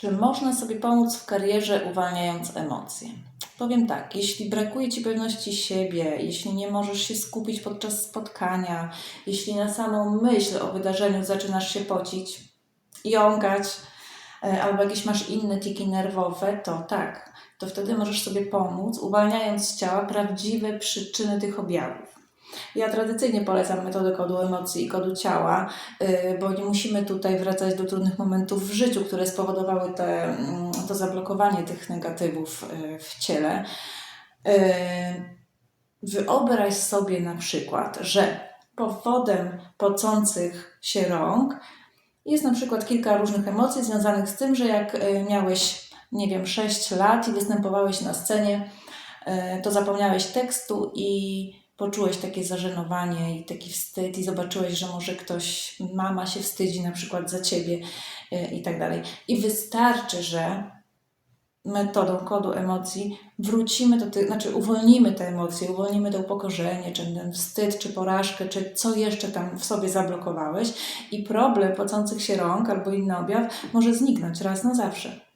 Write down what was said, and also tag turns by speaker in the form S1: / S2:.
S1: Czy można sobie pomóc w karierze uwalniając emocje? Powiem tak, jeśli brakuje Ci pewności siebie, jeśli nie możesz się skupić podczas spotkania, jeśli na samą myśl o wydarzeniu zaczynasz się pocić, jąkać, e, albo jakieś masz inne tiki nerwowe, to tak, to wtedy możesz sobie pomóc, uwalniając z ciała prawdziwe przyczyny tych objawów. Ja tradycyjnie polecam metodę kodu emocji i kodu ciała, y, bo nie musimy tutaj wracać do trudnych momentów w życiu, które spowodowały te, mm, to zablokowanie tych negatywów y, w ciele. Y, Wyobraź sobie na przykład, że powodem pocących się rąk jest na przykład kilka różnych emocji związanych z tym, że jak miałeś, nie wiem, 6 lat i występowałeś na scenie, to zapomniałeś tekstu i poczułeś takie zażenowanie i taki wstyd i zobaczyłeś, że może ktoś, mama się wstydzi na przykład za ciebie y, i tak dalej. I wystarczy, że metodą kodu emocji wrócimy do tych, znaczy uwolnimy te emocje, uwolnimy to upokorzenie, czy ten wstyd, czy porażkę, czy co jeszcze tam w sobie zablokowałeś i problem pocących się rąk albo inny objaw może zniknąć raz na zawsze.